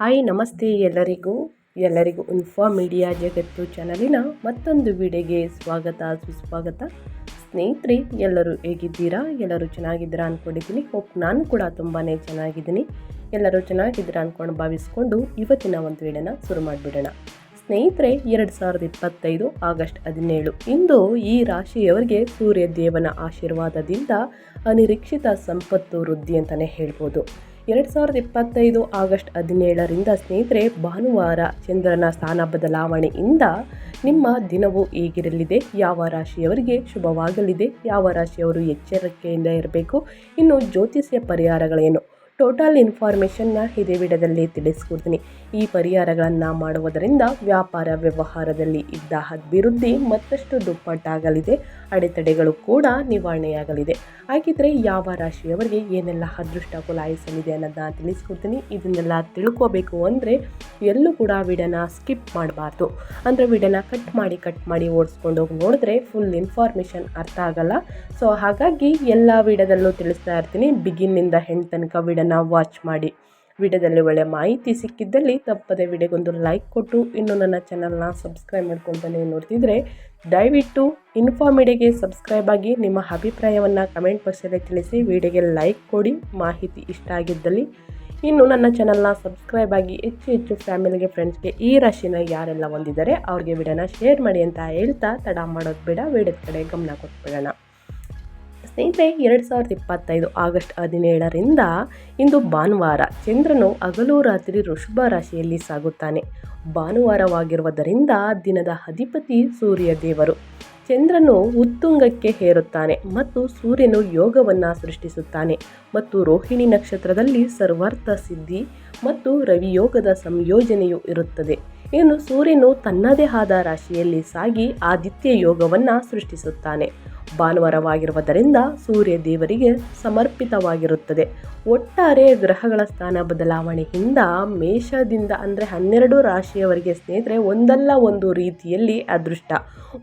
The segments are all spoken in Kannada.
ಹಾಯ್, ನಮಸ್ತೆ ಎಲ್ಲರಿಗೂ. ಎಲ್ಲರಿಗೂ ಇನ್ಫಾ ಮೀಡಿಯಾ ಜಗತ್ತು ಚಾನಲಿನ ಮತ್ತೊಂದು ವಿಡಿಯೋಗೆ ಸ್ವಾಗತ, ಸುಸ್ವಾಗತ. ಸ್ನೇಹಿತರೆ, ಎಲ್ಲರೂ ಹೇಗಿದ್ದೀರಾ? ಎಲ್ಲರೂ ಚೆನ್ನಾಗಿದ್ದೀರಾ ಅಂದ್ಕೊಂಡಿದ್ದೀನಿ ಹೋಪ್ ನಾನು ಕೂಡ ತುಂಬಾ ಚೆನ್ನಾಗಿದ್ದೀನಿ. ಎಲ್ಲರೂ ಚೆನ್ನಾಗಿದ್ದೀರಾ ಅಂದ್ಕೊಂಡು ಭಾವಿಸ್ಕೊಂಡು ಇವತ್ತಿನ ಒಂದು ವೇಳೆನ ಶುರು ಮಾಡಿಬಿಡೋಣ. ಸ್ನೇಹಿತರೆ, ಎರಡು ಸಾವಿರದ ಇಪ್ಪತ್ತೈದು ಆಗಸ್ಟ್ ಹದಿನೇಳು ಇಂದು ಈ ರಾಶಿಯವರಿಗೆ ಸೂರ್ಯ ದೇವನ ಆಶೀರ್ವಾದದಿಂದ ಅನಿರೀಕ್ಷಿತ ಸಂಪತ್ತು ವೃದ್ಧಿ ಅಂತಲೇ ಹೇಳ್ಬೋದು. ಎರಡು ಸಾವಿರದ ಇಪ್ಪತ್ತೈದು ಆಗಸ್ಟ್ ಹದಿನೇಳರಿಂದ ಸ್ನೇಹಿತರೆ, ಭಾನುವಾರ ಚಂದ್ರನ ಸ್ಥಾನ ಬದಲಾವಣೆಯಿಂದ ನಿಮ್ಮ ದಿನವು ಹೇಗಿರಲಿದೆ. ಯಾವ ರಾಶಿಯವರಿಗೆ ಶುಭವಾಗಲಿದೆ, ಯಾವ ರಾಶಿಯವರು ಎಚ್ಚರಿಕೆಯಿಂದ ಇರಬೇಕು, ಇನ್ನು ಜ್ಯೋತಿಷ್ಯ ಪರಿಹಾರಗಳೇನು? ಟೋಟಲ್ ಇನ್ಫಾರ್ಮೇಷನ್ನ ಇದೇ ವಿಡದಲ್ಲಿ ತಿಳಿಸ್ಕೊಡ್ತೀನಿ. ಈ ಪರಿಹಾರಗಳನ್ನು ಮಾಡುವುದರಿಂದ ವ್ಯಾಪಾರ ವ್ಯವಹಾರದಲ್ಲಿ ಇದ್ದ ಅಭಿವೃದ್ಧಿ ಮತ್ತಷ್ಟು ದುಪ್ಪಟ್ಟಾಗಲಿದೆ. ಅಡೆತಡೆಗಳು ಕೂಡ ನಿವಾರಣೆಯಾಗಲಿದೆ. ಹಾಗಿದ್ರೆ ಯಾವ ರಾಶಿಯವರಿಗೆ ಏನೆಲ್ಲ ಅದೃಷ್ಟ ಕುಲಾಯಿಸಲಿದೆ ಅನ್ನೋದನ್ನ ತಿಳಿಸ್ಕೊಡ್ತೀನಿ. ಇದನ್ನೆಲ್ಲ ತಿಳ್ಕೋಬೇಕು ಅಂದರೆ ಎಲ್ಲೂ ಕೂಡ ವಿಡಿಯೋನ ಸ್ಕಿಪ್ ಮಾಡಬಾರ್ದು. ಅಂದರೆ ವಿಡಿಯೋನ ಕಟ್ ಮಾಡಿ ಕಟ್ ಮಾಡಿ ಓಡಿಸ್ಕೊಂಡು ಹೋಗಿ ನೋಡಿದ್ರೆ ಫುಲ್ ಇನ್ಫಾರ್ಮೇಷನ್ ಅರ್ಥ ಆಗಲ್ಲ. ಸೊ ಹಾಗಾಗಿ ಎಲ್ಲ ವಿಡದಲ್ಲೂ ತಿಳಿಸ್ತಾ ಇರ್ತೀನಿ. ಬಿಗಿನ್ನಿಂದ ಹೆಣ್ಣು ತನಕ ವಿಡಿಯೋನ ವಾಚ್ ಮಾಡಿ. ವಿಡಿಯೋದಲ್ಲಿ ಒಳ್ಳೆ ಮಾಹಿತಿ ಸಿಕ್ಕಿದ್ದಲ್ಲಿ ತಪ್ಪದೆ ವಿಡಿಯೋಗೊಂದು ಲೈಕ್ ಕೊಟ್ಟು ಇನ್ನು ನನ್ನ ಚಾನಲ್ನ ಸಬ್ಸ್ಕ್ರೈಬ್ ಮಾಡ್ಕೊಳ್ತಾನೆ ನೋಡ್ತಿದ್ರೆ ದಯವಿಟ್ಟು ಇನ್ಫಾರ್ಮಿಡಿಯಾಗೆ ಸಬ್ಸ್ಕ್ರೈಬ್ ಆಗಿ ನಿಮ್ಮ ಅಭಿಪ್ರಾಯವನ್ನು ಕಮೆಂಟ್ ಬಾಕ್ಸಲ್ಲಿ ತಿಳಿಸಿ ವಿಡಿಯೋಗೆ ಲೈಕ್ ಕೊಡಿ. ಮಾಹಿತಿ ಇಷ್ಟ ಆಗಿದ್ದಲ್ಲಿ ಇನ್ನು ನನ್ನ ಚಾನಲ್ನ ಸಬ್ಸ್ಕ್ರೈಬ್ ಆಗಿ ಹೆಚ್ಚು ಹೆಚ್ಚು ಫ್ಯಾಮಿಲಿಗೆ ಫ್ರೆಂಡ್ಸ್ಗೆ ಈ ರಾಶಿನ ಯಾರೆಲ್ಲ ಹೊಂದಿದ್ದಾರೆ, ಅವ್ರಿಗೆ ವಿಡಿಯೋನ ಶೇರ್ ಮಾಡಿ ಅಂತ ಹೇಳ್ತಾ ತಡ ಮಾಡೋದು ಬೇಡ, ವಿಡಿಯೋದ ಕಡೆ ಗಮನ ಕೊಟ್ಬಿಡೋಣ. ಸ್ನೇಹಿತರೆ, ಎರಡು ಸಾವಿರದ ಇಪ್ಪತ್ತೈದು ಆಗಸ್ಟ್ ಹದಿನೇಳರಿಂದ ಇಂದು ಭಾನುವಾರ ಚಂದ್ರನು ಹಗಲು ರಾತ್ರಿ ಋಷಭ ರಾಶಿಯಲ್ಲಿ ಸಾಗುತ್ತಾನೆ. ಭಾನುವಾರವಾಗಿರುವುದರಿಂದ ದಿನದ ಅಧಿಪತಿ ಸೂರ್ಯ ದೇವರು. ಚಂದ್ರನು ಉತ್ತುಂಗಕ್ಕೆ ಹೇರುತ್ತಾನೆ ಮತ್ತು ಸೂರ್ಯನು ಯೋಗವನ್ನು ಸೃಷ್ಟಿಸುತ್ತಾನೆ ಮತ್ತು ರೋಹಿಣಿ ನಕ್ಷತ್ರದಲ್ಲಿ ಸರ್ವಾರ್ಥ ಸಿದ್ಧಿ ಮತ್ತು ರವಿಯೋಗದ ಸಂಯೋಜನೆಯು ಇರುತ್ತದೆ. ಇನ್ನು ಸೂರ್ಯನು ತನ್ನದೇ ಆದ ರಾಶಿಯಲ್ಲಿ ಸಾಗಿ ಆದಿತ್ಯ ಯೋಗವನ್ನು ಸೃಷ್ಟಿಸುತ್ತಾನೆ. ಭಾನುವಾರವಾಗಿರುವುದರಿಂದ ಸೂರ್ಯ ದೇವರಿಗೆ ಸಮರ್ಪಿತವಾಗಿರುತ್ತದೆ. ಒಟ್ಟಾರೆ ಗ್ರಹಗಳ ಸ್ಥಾನ ಬದಲಾವಣೆಯಿಂದ ಮೇಷದಿಂದ ಅಂದರೆ ಹನ್ನೆರಡು ರಾಶಿಯವರಿಗೆ ಸ್ನೇಹಿತರೆ, ಒಂದಲ್ಲ ಒಂದು ರೀತಿಯಲ್ಲಿ ಅದೃಷ್ಟ.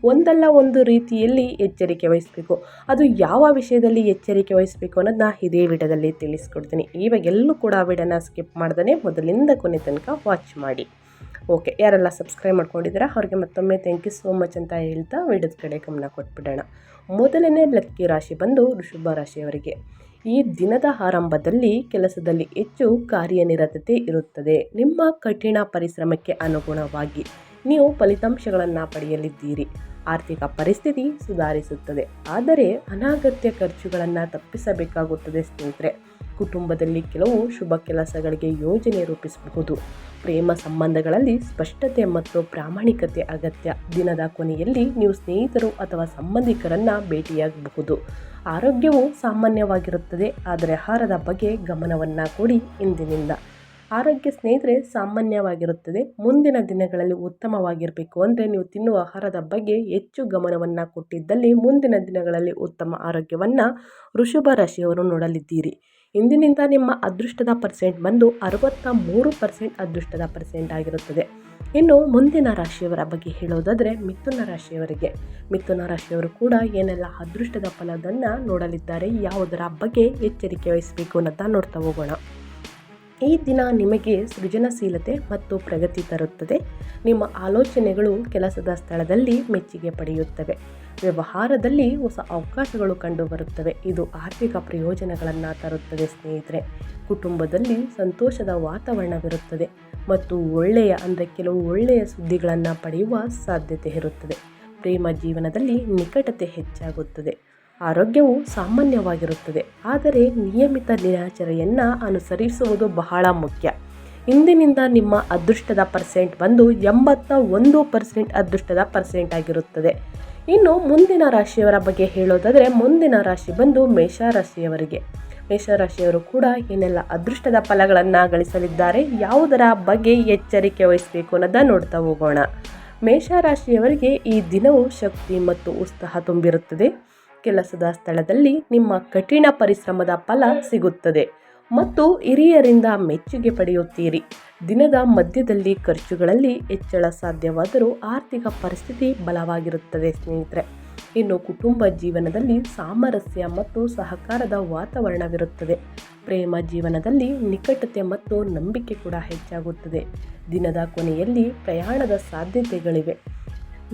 ಒಂದಲ್ಲ ಒಂದು ರೀತಿಯಲ್ಲಿ ಎಚ್ಚರಿಕೆ ವಹಿಸಬೇಕು. ಅದು ಯಾವ ವಿಷಯದಲ್ಲಿ ಎಚ್ಚರಿಕೆ ವಹಿಸಬೇಕು ಅನ್ನೋದನ್ನ ಇದೇ ವಿಡಿಯೋದಲ್ಲಿ ತಿಳಿಸ್ಕೊಡ್ತೀನಿ. ಇವಾಗೆಲ್ಲೂ ಕೂಡ ವಿಡಿಯೋನ ಸ್ಕಿಪ್ ಮಾಡ್ದೇ ಮೊದಲಿಂದ ಕೊನೆ ತನಕ ವಾಚ್ ಮಾಡಿ. ಓಕೆ, ಯಾರೆಲ್ಲ ಸಬ್ಸ್ಕ್ರೈಬ್ ಮಾಡ್ಕೊಂಡಿದ್ದೀರಾ, ಅವ್ರಿಗೆ ಮತ್ತೊಮ್ಮೆ ಥ್ಯಾಂಕ್ ಯು ಸೋ ಮಚ್ ಅಂತ ಹೇಳ್ತಾ ವಿಡಿಯೋದ ಕಡೆ ಗಮನ ಕೊಟ್ಬಿಡೋಣ. ಮೊದಲನೇ ಲಕ್ಕಿ ರಾಶಿ ಬಂದು ವೃಷಭ ರಾಶಿಯವರಿಗೆ. ಈ ದಿನದ ಆರಂಭದಲ್ಲಿ ಕೆಲಸದಲ್ಲಿ ಹೆಚ್ಚು ಕಾರ್ಯನಿರತತೆ ಇರುತ್ತದೆ. ನಿಮ್ಮ ಕಠಿಣ ಪರಿಶ್ರಮಕ್ಕೆ ಅನುಗುಣವಾಗಿ ನೀವು ಫಲಿತಾಂಶಗಳನ್ನು ಪಡೆಯಲಿದ್ದೀರಿ. ಆರ್ಥಿಕ ಪರಿಸ್ಥಿತಿ ಸುಧಾರಿಸುತ್ತದೆ. ಆದರೆ ಅನಾಗತ್ಯ ಖರ್ಚುಗಳನ್ನು ತಪ್ಪಿಸಬೇಕಾಗುತ್ತದೆ ಸ್ನೇಹಿತರೆ. ಕುಟುಂಬದಲ್ಲಿ ಕೆಲವು ಶುಭ ಕೆಲಸಗಳಿಗೆ ಯೋಜನೆ ರೂಪಿಸಬಹುದು. ಪ್ರೇಮ ಸಂಬಂಧಗಳಲ್ಲಿ ಸ್ಪಷ್ಟತೆ ಮತ್ತು ಪ್ರಾಮಾಣಿಕತೆ ಅಗತ್ಯ. ದಿನದ ಕೊನೆಯಲ್ಲಿ ನೀವು ಸ್ನೇಹಿತರು ಅಥವಾ ಸಂಬಂಧಿಕರನ್ನು ಭೇಟಿಯಾಗಬಹುದು. ಆರೋಗ್ಯವು ಸಾಮಾನ್ಯವಾಗಿರುತ್ತದೆ, ಆದರೆ ಆಹಾರದ ಬಗ್ಗೆ ಗಮನವನ್ನು ಕೊಡಿ ಇಂದಿನಿಂದ. ಆರೋಗ್ಯ ಸ್ನೇಹಿತರೆ ಸಾಮಾನ್ಯವಾಗಿರುತ್ತದೆ. ಮುಂದಿನ ದಿನಗಳಲ್ಲಿ ಉತ್ತಮವಾಗಿರಬೇಕು ಅಂದರೆ ನೀವು ತಿನ್ನುವ ಆಹಾರದ ಬಗ್ಗೆ ಹೆಚ್ಚು ಗಮನವನ್ನು ಕೊಟ್ಟಿದ್ದಲ್ಲಿ ಮುಂದಿನ ದಿನಗಳಲ್ಲಿ ಉತ್ತಮ ಆರೋಗ್ಯವನ್ನು ವೃಷಭ ರಾಶಿಯವರು ನೋಡಲಿದ್ದೀರಿ. ಇಂದಿನಿಂದ ನಿಮ್ಮ ಅದೃಷ್ಟದ ಪರ್ಸೆಂಟ್ ಬಂದು ಅರವತ್ತ ಮೂರು ಪರ್ಸೆಂಟ್ ಅದೃಷ್ಟದ ಪರ್ಸೆಂಟ್ ಆಗಿರುತ್ತದೆ. ಇನ್ನು ಮುಂದಿನ ರಾಶಿಯವರ ಬಗ್ಗೆ ಹೇಳೋದಾದರೆ ಮಿಥುನ ರಾಶಿಯವರಿಗೆ. ಮಿಥುನ ರಾಶಿಯವರು ಕೂಡ ಏನೆಲ್ಲ ಅದೃಷ್ಟದ ಫಲದನ್ನು ನೋಡಲಿದ್ದಾರೆ, ಯಾವುದರ ಬಗ್ಗೆ ಎಚ್ಚರಿಕೆ ವಹಿಸಬೇಕು ಅನ್ನೋದನ್ನ ನೋಡ್ತಾ ಹೋಗೋಣ. ಈ ದಿನ ನಿಮಗೆ ಸೃಜನಶೀಲತೆ ಮತ್ತು ಪ್ರಗತಿ ತರುತ್ತದೆ. ನಿಮ್ಮ ಆಲೋಚನೆಗಳು ಕೆಲಸದ ಸ್ಥಳದಲ್ಲಿ ಮೆಚ್ಚುಗೆ ಪಡೆಯುತ್ತವೆ. ವ್ಯವಹಾರದಲ್ಲಿ ಹೊಸ ಅವಕಾಶಗಳು ಕಂಡುಬರುತ್ತವೆ. ಇದು ಆರ್ಥಿಕ ಪ್ರಯೋಜನಗಳನ್ನು ತರುತ್ತದೆ ಸ್ನೇಹಿತರೆ. ಕುಟುಂಬದಲ್ಲಿ ಸಂತೋಷದ ವಾತಾವರಣವಿರುತ್ತದೆ ಮತ್ತು ಒಳ್ಳೆಯ ಅಂದರೆ ಕೆಲವು ಒಳ್ಳೆಯ ಸುದ್ದಿಗಳನ್ನು ಪಡೆಯುವ ಸಾಧ್ಯತೆ ಇರುತ್ತದೆ. ಪ್ರೇಮ ಜೀವನದಲ್ಲಿ ನಿಕಟತೆ ಹೆಚ್ಚಾಗುತ್ತದೆ. ಆರೋಗ್ಯವು ಸಾಮಾನ್ಯವಾಗಿರುತ್ತದೆ. ಆದರೆ ನಿಯಮಿತ ದಿನಚರಿಯನ್ನು ಅನುಸರಿಸುವುದು ಬಹಳ ಮುಖ್ಯ. ಇಂದಿನಿಂದ ನಿಮ್ಮ ಅದೃಷ್ಟದ ಪರ್ಸೆಂಟ್ ಬಂದು ಎಂಬತ್ತ ಒಂದು ಪರ್ಸೆಂಟ್ ಅದೃಷ್ಟದ ಪರ್ಸೆಂಟ್ ಆಗಿರುತ್ತದೆ. ಇನ್ನು ಮುಂದಿನ ರಾಶಿಯವರ ಬಗ್ಗೆ ಹೇಳೋದಾದರೆ ಮುಂದಿನ ರಾಶಿ ಬಂದು ಮೇಷರಾಶಿಯವರಿಗೆ. ಮೇಷರಾಶಿಯವರು ಕೂಡ ಏನೆಲ್ಲ ಅದೃಷ್ಟದ ಫಲಗಳನ್ನು ಗಳಿಸಲಿದ್ದಾರೆ, ಯಾವುದರ ಬಗ್ಗೆ ಎಚ್ಚರಿಕೆ ವಹಿಸಬೇಕು ಅನ್ನೋದನ್ನ ನೋಡ್ತಾ ಹೋಗೋಣ. ಮೇಷರಾಶಿಯವರಿಗೆ ಈ ದಿನವು ಶಕ್ತಿ ಮತ್ತು ಉತ್ಸಾಹ ತುಂಬಿರುತ್ತದೆ. ಕೆಲಸದ ಸ್ಥಳದಲ್ಲಿ ನಿಮ್ಮ ಕಠಿಣ ಪರಿಶ್ರಮದ ಫಲ ಸಿಗುತ್ತದೆ. ಮತ್ತು ಹಿರಿಯರಿಂದ ಮೆಚ್ಚುಗೆ ಪಡೆಯುತ್ತೀರಿ. ದಿನದ ಮಧ್ಯದಲ್ಲಿ ಖರ್ಚುಗಳಲ್ಲಿ ಹೆಚ್ಚಳ ಸಾಧ್ಯವಾದರೂ ಆರ್ಥಿಕ ಪರಿಸ್ಥಿತಿ ಬಲವಾಗಿರುತ್ತದೆ ಸ್ನೇಹಿತರೆ. ಇನ್ನು ಕುಟುಂಬ ಜೀವನದಲ್ಲಿ ಸಾಮರಸ್ಯ ಮತ್ತು ಸಹಕಾರದ ವಾತಾವರಣವಿರುತ್ತದೆ. ಪ್ರೇಮ ಜೀವನದಲ್ಲಿ ನಿಕಟತೆ ಮತ್ತು ನಂಬಿಕೆ ಕೂಡ ಹೆಚ್ಚಾಗುತ್ತದೆ. ದಿನದ ಕೊನೆಯಲ್ಲಿ ಪ್ರಯಾಣದ ಸಾಧ್ಯತೆಗಳಿವೆ.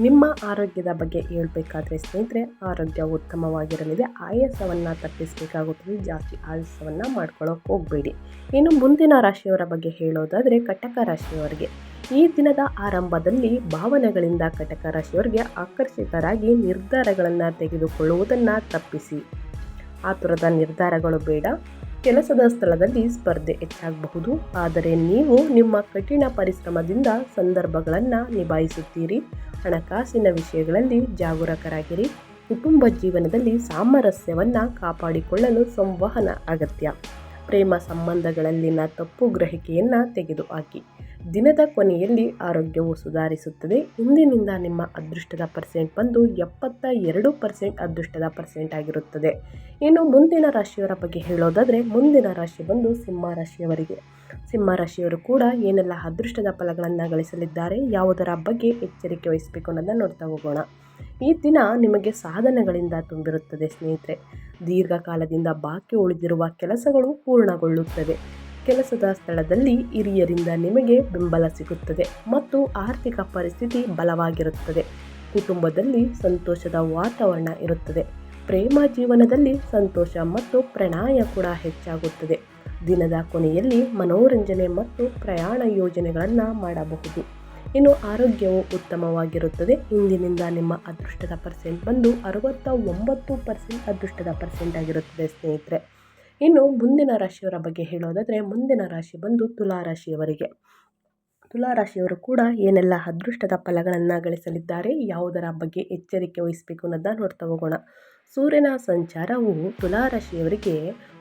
ನಿಮ್ಮ ಆರೋಗ್ಯದ ಬಗ್ಗೆ ಹೇಳಬೇಕಾದ್ರೆ ಸ್ನೇಹಿತರೆ ಆರೋಗ್ಯ ಉತ್ತಮವಾಗಿರಲಿದೆ. ಆಯಾಸವನ್ನು ತಪ್ಪಿಸಬೇಕಾಗುತ್ತದೆ. ಜಾಸ್ತಿ ಆಯಾಸವನ್ನು ಮಾಡ್ಕೊಳ್ಳೋಕೆ ಹೋಗಬೇಡಿ. ಇನ್ನು ಮುಂದಿನ ರಾಶಿಯವರ ಬಗ್ಗೆ ಹೇಳೋದಾದರೆ ಕಟಕ ರಾಶಿಯವರಿಗೆ. ಈ ದಿನದ ಆರಂಭದಲ್ಲಿ ಭಾವನೆಗಳಿಂದ ಕಟಕ ರಾಶಿಯವರಿಗೆ ಆಕರ್ಷಿತರಾಗಿ ನಿರ್ಧಾರಗಳನ್ನು ತೆಗೆದುಕೊಳ್ಳುವುದನ್ನು ತಪ್ಪಿಸಿ. ಆತುರದ ನಿರ್ಧಾರಗಳು ಬೇಡ. ಕೆಲಸದ ಸ್ಥಳದಲ್ಲಿ ಸ್ಪರ್ಧೆ ಹೆಚ್ಚಾಗಬಹುದು. ಆದರೆ ನೀವು ನಿಮ್ಮ ಕಠಿಣ ಪರಿಶ್ರಮದಿಂದ ಸಂದರ್ಭಗಳನ್ನು ನಿಭಾಯಿಸುತ್ತೀರಿ. ಹಣಕಾಸಿನ ವಿಷಯಗಳಲ್ಲಿ ಜಾಗರೂಕರಾಗಿರಿ. ಕುಟುಂಬ ಜೀವನದಲ್ಲಿ ಸಾಮರಸ್ಯವನ್ನು ಕಾಪಾಡಿಕೊಳ್ಳಲು ಸಂವಹನ ಅಗತ್ಯ. ಪ್ರೇಮ ಸಂಬಂಧಗಳಲ್ಲಿನ ತಪ್ಪು ಗ್ರಹಿಕೆಯನ್ನು ತೆಗೆದುಹಾಕಿ. ದಿನದ ಕೊನೆಯಲ್ಲಿ ಆರೋಗ್ಯವು ಸುಧಾರಿಸುತ್ತದೆ. ಇಂದಿನಿಂದ ನಿಮ್ಮ ಅದೃಷ್ಟದ ಪರ್ಸೆಂಟ್ ಬಂದು ಎಪ್ಪತ್ತ ಎರಡು ಪರ್ಸೆಂಟ್ ಅದೃಷ್ಟದ ಪರ್ಸೆಂಟ್ ಆಗಿರುತ್ತದೆ. ಇನ್ನು ಮುಂದಿನ ರಾಶಿಯವರ ಬಗ್ಗೆ ಹೇಳೋದಾದರೆ, ಮುಂದಿನ ರಾಶಿ ಬಂದು ಸಿಂಹ ರಾಶಿಯವರಿಗೆ. ಸಿಂಹ ರಾಶಿಯವರು ಕೂಡ ಏನೆಲ್ಲ ಅದೃಷ್ಟದ ಫಲಗಳನ್ನು ಗಳಿಸಲಿದ್ದಾರೆ, ಯಾವುದರ ಬಗ್ಗೆ ಎಚ್ಚರಿಕೆ ವಹಿಸಬೇಕು ಅನ್ನೋದನ್ನು ನೋಡ್ತಾ ಹೋಗೋಣ. ಈ ದಿನ ನಿಮಗೆ ಸಾಧನೆಗಳಿಂದ ತುಂಬಿರುತ್ತದೆ, ಸ್ನೇಹಿತರೆ. ದೀರ್ಘಕಾಲದಿಂದ ಬಾಕಿ ಉಳಿದಿರುವ ಕೆಲಸಗಳು ಪೂರ್ಣಗೊಳ್ಳುತ್ತವೆ. ಕೆಲಸದ ಸ್ಥಳದಲ್ಲಿ ಹಿರಿಯರಿಂದ ನಿಮಗೆ ಬೆಂಬಲ ಸಿಗುತ್ತದೆ ಮತ್ತು ಆರ್ಥಿಕ ಪರಿಸ್ಥಿತಿ ಬಲವಾಗಿರುತ್ತದೆ. ಕುಟುಂಬದಲ್ಲಿ ಸಂತೋಷದ ವಾತಾವರಣ ಇರುತ್ತದೆ. ಪ್ರೇಮ ಜೀವನದಲ್ಲಿ ಸಂತೋಷ ಮತ್ತು ಪ್ರಣಾಯ ಕೂಡ ಹೆಚ್ಚಾಗುತ್ತದೆ. ದಿನದ ಕೊನೆಯಲ್ಲಿ ಮನೋರಂಜನೆ ಮತ್ತು ಪ್ರಯಾಣ ಯೋಜನೆಗಳನ್ನು ಮಾಡಬಹುದು. ಇನ್ನು ಆರೋಗ್ಯವು ಉತ್ತಮವಾಗಿರುತ್ತದೆ. ಇಂದಿನಿಂದ ನಿಮ್ಮ ಅದೃಷ್ಟದ ಪರ್ಸೆಂಟ್ ಬಂದು ಅರವತ್ತ ಒಂಬತ್ತು ಪರ್ಸೆಂಟ್ ಅದೃಷ್ಟದ ಪರ್ಸೆಂಟ್ ಆಗಿರುತ್ತದೆ ಸ್ನೇಹಿತರೆ. ಇನ್ನು ಮುಂದಿನ ರಾಶಿಯವರ ಬಗ್ಗೆ ಹೇಳೋದಾದರೆ, ಮುಂದಿನ ರಾಶಿ ಬಂದು ತುಲಾ ರಾಶಿಯವರಿಗೆ ತುಲಾ ರಾಶಿಯವರು ಕೂಡ ಏನೆಲ್ಲ ಅದೃಷ್ಟದ ಫಲಗಳನ್ನು ಗಳಿಸಲಿದ್ದಾರೆ, ಯಾವುದರ ಬಗ್ಗೆ ಎಚ್ಚರಿಕೆ ವಹಿಸಬೇಕು ಅನ್ನೋದನ್ನ ನೋಡ್ತಾ ಹೋಗೋಣ. ಸೂರ್ಯನ ಸಂಚಾರವು ತುಲಾ ರಾಶಿಯವರಿಗೆ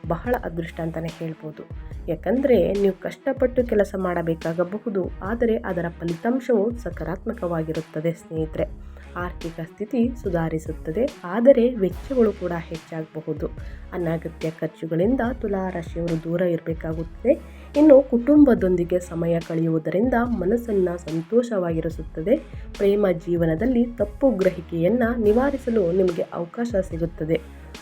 ಬಹಳ ಅದೃಷ್ಟ ಅಂತಲೇ ಹೇಳ್ಬೋದು. ಯಾಕಂದರೆ ನೀವು ಕಷ್ಟಪಟ್ಟು ಕೆಲಸ ಮಾಡಬೇಕಾಗಬಹುದು, ಆದರೆ ಅದರ ಫಲಿತಾಂಶವು ಸಕಾರಾತ್ಮಕವಾಗಿರುತ್ತದೆ ಸ್ನೇಹಿತರೆ. ಆರ್ಥಿಕ ಸ್ಥಿತಿ ಸುಧಾರಿಸುತ್ತದೆ, ಆದರೆ ವೆಚ್ಚಗಳು ಕೂಡ ಹೆಚ್ಚಾಗಬಹುದು. ಅನಗತ್ಯ ಖರ್ಚುಗಳಿಂದ ತುಲಾರಾಶಿಯವರು ದೂರ ಇರಬೇಕಾಗುತ್ತದೆ. ಇನ್ನು ಕುಟುಂಬದೊಂದಿಗೆ ಸಮಯ ಕಳೆಯುವುದರಿಂದ ಮನಸ್ಸನ್ನು ಸಂತೋಷವಾಗಿರಿಸುತ್ತದೆ. ಪ್ರೇಮ ಜೀವನದಲ್ಲಿ ತಪ್ಪು ಗ್ರಹಿಕೆಯನ್ನು ನಿವಾರಿಸಲು ನಿಮಗೆ ಅವಕಾಶ ಸಿಗುತ್ತದೆ.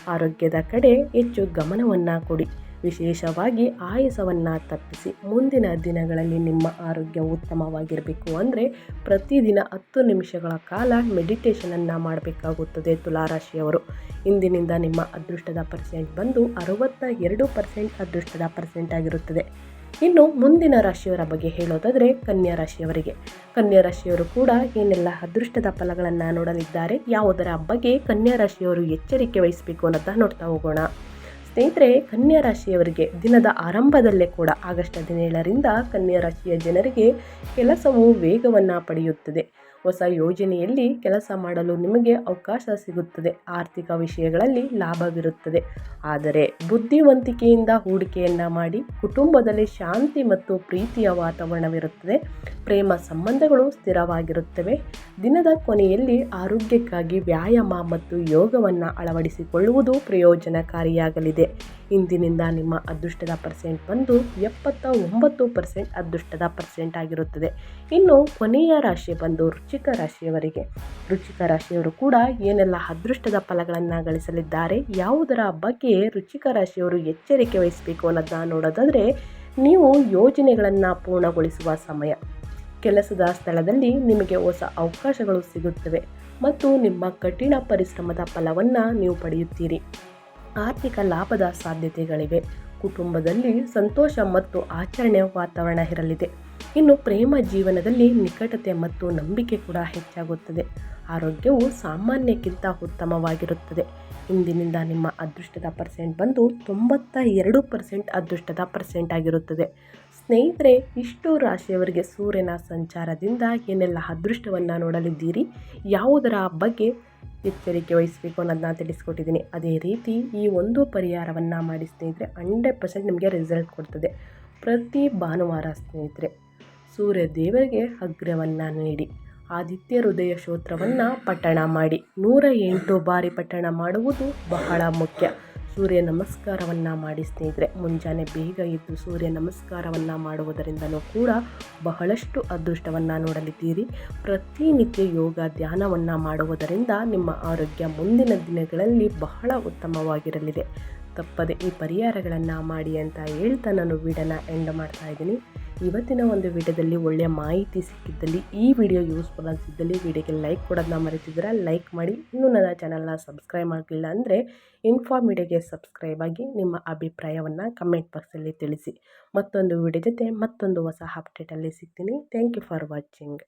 ಆರೋಗ್ಯದ ಕಡೆ ಹೆಚ್ಚು ಗಮನವನ್ನು ಕೊಡಿ. ವಿಶೇಷವಾಗಿ ಆಯಾಸವನ್ನು ತಪ್ಪಿಸಿ ಮುಂದಿನ ದಿನಗಳಲ್ಲಿ ನಿಮ್ಮ ಆರೋಗ್ಯ ಉತ್ತಮವಾಗಿರಬೇಕು ಅಂದರೆ ಪ್ರತಿದಿನ ಹತ್ತು ನಿಮಿಷಗಳ ಕಾಲ ಮೆಡಿಟೇಷನನ್ನು ಮಾಡಬೇಕಾಗುತ್ತದೆ ತುಲಾರಾಶಿಯವರು. ಇಂದಿನಿಂದ ನಿಮ್ಮ ಅದೃಷ್ಟದ ಪರ್ಸೆಂಟ್ ಬಂದು ಅರುವತ್ತ ಎರಡು ಪರ್ಸೆಂಟ್ ಅದೃಷ್ಟದ ಪರ್ಸೆಂಟ್ ಆಗಿರುತ್ತದೆ. ಇನ್ನು ಮುಂದಿನ ರಾಶಿಯವರ ಬಗ್ಗೆ ಹೇಳೋದಾದರೆ ಕನ್ಯಾ ರಾಶಿಯವರಿಗೆ. ಕನ್ಯಾ ರಾಶಿಯವರು ಕೂಡ ಏನೆಲ್ಲ ಅದೃಷ್ಟದ ಫಲಗಳನ್ನು ನೋಡಲಿದ್ದಾರೆ, ಯಾವುದರ ಬಗ್ಗೆ ಕನ್ಯಾ ರಾಶಿಯವರು ಎಚ್ಚರಿಕೆ ವಹಿಸಬೇಕು ಅನ್ನೋದನ್ನ ನೋಡ್ತಾ ಹೋಗೋಣ. ಸ್ನೇಹಿತರೆ ಕನ್ಯಾ ರಾಶಿಯವರಿಗೆ ದಿನದ ಆರಂಭದಲ್ಲೇ ಕೂಡ ಆಗಸ್ಟ್ ಹದಿನೇಳರಿಂದ ಕನ್ಯಾ ರಾಶಿಯ ಜನರಿಗೆ ಕೆಲಸವು ವೇಗವನ್ನು ಪಡೆಯುತ್ತದೆ. ಹೊಸ ಯೋಜನೆಯಲ್ಲಿ ಕೆಲಸ ಮಾಡಲು ನಿಮಗೆ ಅವಕಾಶ ಸಿಗುತ್ತದೆ. ಆರ್ಥಿಕ ವಿಷಯಗಳಲ್ಲಿ ಲಾಭವಿರುತ್ತದೆ. ಆದರೆ ಬುದ್ಧಿವಂತಿಕೆಯಿಂದ ಹೂಡಿಕೆಯನ್ನು ಮಾಡಿ ಕುಟುಂಬದಲ್ಲಿ ಶಾಂತಿ ಮತ್ತು ಪ್ರೀತಿಯ ವಾತಾವರಣವಿರುತ್ತದೆ. ಪ್ರೇಮ ಸಂಬಂಧಗಳು ಸ್ಥಿರವಾಗಿರುತ್ತವೆ. ದಿನದ ಕೊನೆಯಲ್ಲಿ ಆರೋಗ್ಯಕ್ಕಾಗಿ ವ್ಯಾಯಾಮ ಮತ್ತು ಯೋಗವನ್ನು ಅಳವಡಿಸಿಕೊಳ್ಳುವುದು ಪ್ರಯೋಜನಕಾರಿಯಾಗಲಿದೆ. ಇಂದಿನಿಂದ ನಿಮ್ಮ ಅದೃಷ್ಟದ ಪರ್ಸೆಂಟ್ ಬಂದು ಎಪ್ಪತ್ತ ಒಂಬತ್ತು ಪರ್ಸೆಂಟ್ ಅದೃಷ್ಟದ ಪರ್ಸೆಂಟ್ ಆಗಿರುತ್ತದೆ. ಇನ್ನು ಕೊನೆಯ ರಾಶಿ ಬಂದು ರುಚಿಕ ರಾಶಿಯವರಿಗೆ. ವೃಶ್ಚಿಕ ರಾಶಿಯವರು ಕೂಡ ಏನೆಲ್ಲ ಅದೃಷ್ಟದ ಫಲಗಳನ್ನು ಗಳಿಸಲಿದ್ದಾರೆ, ಯಾವುದರ ಬಗ್ಗೆ ವೃಶ್ಚಿಕ ರಾಶಿಯವರು ಎಚ್ಚರಿಕೆ ವಹಿಸಬೇಕು ಅನ್ನೋದನ್ನ ನೋಡೋದಾದರೆ, ನೀವು ಯೋಜನೆಗಳನ್ನು ಪೂರ್ಣಗೊಳಿಸುವ ಸಮಯ. ಕೆಲಸದ ಸ್ಥಳದಲ್ಲಿ ನಿಮಗೆ ಹೊಸ ಅವಕಾಶಗಳು ಸಿಗುತ್ತವೆ ಮತ್ತು ನಿಮ್ಮ ಕಠಿಣ ಪರಿಶ್ರಮದ ಫಲವನ್ನು ನೀವು ಪಡೆಯುತ್ತೀರಿ. ಆರ್ಥಿಕ ಲಾಭದ ಸಾಧ್ಯತೆಗಳಿವೆ. ಕುಟುಂಬದಲ್ಲಿ ಸಂತೋಷ ಮತ್ತು ಆಚರಣೆಯ ವಾತಾವರಣ ಇರಲಿದೆ. ಇನ್ನು ಪ್ರೇಮ ಜೀವನದಲ್ಲಿ ನಿಕಟತೆ ಮತ್ತು ನಂಬಿಕೆ ಕೂಡ ಹೆಚ್ಚಾಗುತ್ತದೆ. ಆರೋಗ್ಯವು ಸಾಮಾನ್ಯಕ್ಕಿಂತ ಉತ್ತಮವಾಗಿರುತ್ತದೆ. ಇಂದಿನಿಂದ ನಿಮ್ಮ ಅದೃಷ್ಟದ ಪರ್ಸೆಂಟ್ ಬಂದು ತೊಂಬತ್ತ ಎರಡು ಪರ್ಸೆಂಟ್ ಅದೃಷ್ಟದ ಪರ್ಸೆಂಟ್ ಆಗಿರುತ್ತದೆ. ಸ್ನೇಹಿತರೆ, ಇಷ್ಟು ರಾಶಿಯವರಿಗೆ ಸೂರ್ಯನ ಸಂಚಾರದಿಂದ ಏನೆಲ್ಲ ಅದೃಷ್ಟವನ್ನು ನೋಡಲಿದ್ದೀರಿ? ಯಾವುದರ ಬಗ್ಗೆ ಎಚ್ಚರಿಕೆ ವಹಿಸಬೇಕು ಅನ್ನೋದನ್ನ ತಿಳಿಸ್ಕೊಟ್ಟಿದ್ದೀನಿ. ಅದೇ ರೀತಿ ಈ ಒಂದು ಪರಿಹಾರವನ್ನು ಮಾಡಿ ಸ್ನೇಹಿತರೆ, ಹಂಡ್ರೆಡ್ ಪರ್ಸೆಂಟ್ ನಿಮಗೆ ರಿಸಲ್ಟ್ ಕೊಡ್ತದೆ. ಪ್ರತಿ ಭಾನುವಾರ ಸ್ನೇಹಿತರೆ. ಸೂರ್ಯ ದೇವರಿಗೆ ಅಗ್ರವನ್ನು ನೀಡಿ. ಆದಿತ್ಯ ಹೃದಯ ಸ್ತೋತ್ರವನ್ನು ಪಠಣ ಮಾಡಿ. ನೂರ ಎಂಟು ಬಾರಿ ಪಠಣ ಮಾಡುವುದು ಬಹಳ ಮುಖ್ಯ. ಸೂರ್ಯ ನಮಸ್ಕಾರವನ್ನು ಮಾಡಿ ಸ್ನೇಹಿತರೆ, ಮುಂಜಾನೆ ಬೇಗ ಎದ್ದು ಸೂರ್ಯ ನಮಸ್ಕಾರವನ್ನು ಮಾಡುವುದರಿಂದಲೂ ಕೂಡ ಬಹಳಷ್ಟು ಅದೃಷ್ಟವನ್ನು ನೋಡಲಿದ್ದೀರಿ. ಪ್ರತಿನಿತ್ಯ ಯೋಗ ಧ್ಯಾನವನ್ನು ಮಾಡುವುದರಿಂದ ನಿಮ್ಮ ಆರೋಗ್ಯ ಮುಂದಿನ ದಿನಗಳಲ್ಲಿ ಬಹಳ ಉತ್ತಮವಾಗಿರಲಿದೆ. ತಪ್ಪದೆ ಈ ಪರಿಹಾರಗಳನ್ನು ಮಾಡಿ ಅಂತ ಹೇಳ್ತಾ ನಾನು ವೀಡನ್ನು ಎಂಡ್ ಮಾಡ್ತಾ ಇದ್ದೀನಿ. ಇವತ್ತಿನ ಒಂದು ವಿಡಿಯೋದಲ್ಲಿ ಒಳ್ಳೆಯ ಮಾಹಿತಿ ಸಿಕ್ಕಿದ್ದಲ್ಲಿ ಈ ವಿಡಿಯೋ ಯೂಸ್ಫುಲ್ ಅನಿಸಿದ್ದಲ್ಲಿ ವಿಡಿಯೋಗೆ ಲೈಕ್ ಕೊಡೋದನ್ನ ಮರೆತಿದ್ರೆ ಲೈಕ್ ಮಾಡಿ. ಇನ್ನೂ ನನ್ನ ಚಾನಲ್ನ ಸಬ್ಸ್ಕ್ರೈಬ್ ಆಗಲಿಲ್ಲ ಅಂದರೆ ಇನ್ಫಾರ್ಮ್ ವಿಡಿಯೋಗೆ ಸಬ್ಸ್ಕ್ರೈಬ್ ಆಗಿ ನಿಮ್ಮ ಅಭಿಪ್ರಾಯವನ್ನು ಕಮೆಂಟ್ ಬಾಕ್ಸಲ್ಲಿ ತಿಳಿಸಿ. ಮತ್ತೊಂದು ವಿಡಿಯೋ ಜೊತೆ ಮತ್ತೊಂದು ಹೊಸ ಅಪ್ಡೇಟಲ್ಲಿ ಸಿಗ್ತೀನಿ. Thank you for watching